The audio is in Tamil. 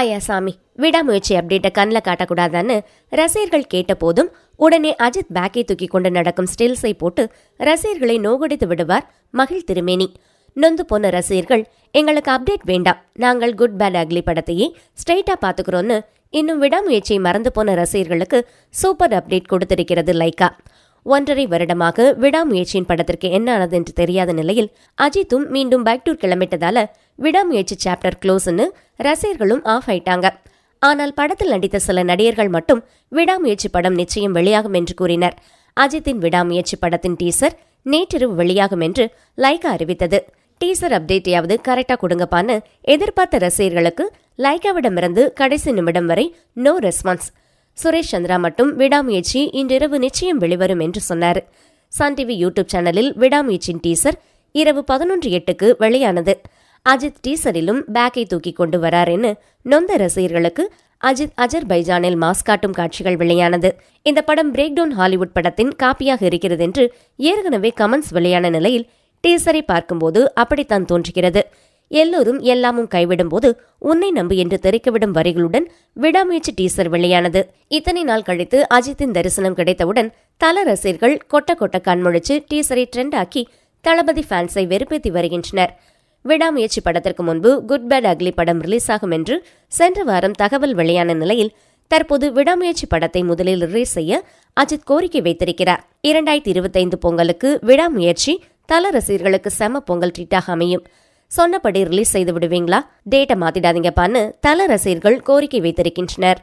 ஐயா சாமி விடாமுயற்சி அப்டேட்டை கண்ணில் காட்டக்கூடாதான்னு ரசிகர்கள் கேட்டபோதும் உடனே அஜித் பேக்கை தூக்கி கொண்டு நடக்கும் ஸ்டில்ஸை போட்டு ரசிகர்களை நோகடித்து விடுவார் மகிழ் திருமேனி. நொந்து போன ரசிகர்கள் எங்களுக்கு அப்டேட் வேண்டாம். நாங்கள் குட் பேட் அக்லி படத்தையே ஸ்ட்ரைட்டா பார்த்துக்கிறோன்னு இன்னும் விடாமுயற்சியை மறந்து போன ரசிகர்களுக்கு சூப்பர் அப்டேட் கொடுத்திருக்கிறது லைக்கா ஒன்றரை வருடமாக விடாமுயற்சியின் படத்திற்கு என்ன ஆனது என்று தெரியாத நிலையில் அஜித்தும் மீண்டும் பேக் டூர் கிளம்பிட்டதால விடாமுயற்சி சாப்டர் க்ளோஸ்னு ரசிகர்களும் ஆஃப் ஆயிட்டாங்க. ஆனால் படத்தில் நடித்த சில நடிகர்கள் மட்டும் விடாமுயற்சி படம் நிச்சயம் வெளியாகும் என்று கூறினர். அஜித்தின் விடாமுயற்சி படத்தின் டீசர் நேற்றிரவு வெளியாகும் என்று லைகா அறிவித்தது. டீசர் அப்டேட்டையாவது கரெக்டா கொடுங்கப்பான்னு எதிர்பார்த்த ரசிகர்களுக்கு லைகாவிடமிருந்து கடைசி நிமிடம் வரை நோ ரெஸ்பான்ஸ் சுரேஷ் சந்திரா மட்டும் விடாமுயற்சி இன்றிரவு நிச்சயம் வெளிவரும் என்று சொன்னார். சன் டிவி யூடியூப் சேனலில் விடாமுயற்சியின் டீசர் இரவு பதினொன்று எட்டுக்கு வெளியானது. அஜித் டீசரிலும் பேக்கை தூக்கி கொண்டு வராருன்னு நொந்த ரசிகர்களுக்கு அஜித் அஜர்பைஜானில் மாஸ் காட்டும் காட்சிகள் வெளியானது. இந்த படம் பிரேக் டவுன் ஹாலிவுட் படத்தின் காப்பியாக இருக்கிறது என்று ஏற்கனவே கமெண்ட்ஸ் வெளியான நிலையில் டீசரை பார்க்கும்போது அப்படித்தான் தோன்றுகிறது. எல்லோரும் எல்லாமும் கைவிடும்போது உன்னை நம்பு என்று தெரிக்கவிடும் வரிகளுடன் விடாமுயற்சி டீசர் வெளியானது இத்தனை நாள் கழித்து அஜித்தின் தரிசனம் கிடைத்தவுடன் தல ரசிகர்கள் கொட்ட கொட்ட கண்முழிச்சு டீசரை ட்ரெண்ட் ஆக்கி தளபதி ஃபேன்ஸை வெறுப்பேத்தி வருகின்றனர். விடாமுயற்சி படத்திற்கு முன்பு குட் பேட் அக்லி படம் ரிலீஸ் ஆகும் என்று சென்ற வாரம் தகவல் வெளியான நிலையில் தற்போது விடாமுயற்சி படத்தை முதலில் ரிலீஸ் செய்ய அஜித் கோரிக்கை வைத்திருக்கிறார். இரண்டாயிரத்தி இருபத்தைந்து பொங்கலுக்கு விடாமுயற்சி தல ரசிகர்களுக்கு செம பொங்கல் ட்ரீட்டாக அமையும். சொன்னபடி ரிலீஸ் செய்து விடுவீங்களா? டேட்டை மாத்திடாதீங்கப்பான்னு தல ரசிகர்கள் கோரிக்கை வைத்திருக்கின்றனர்.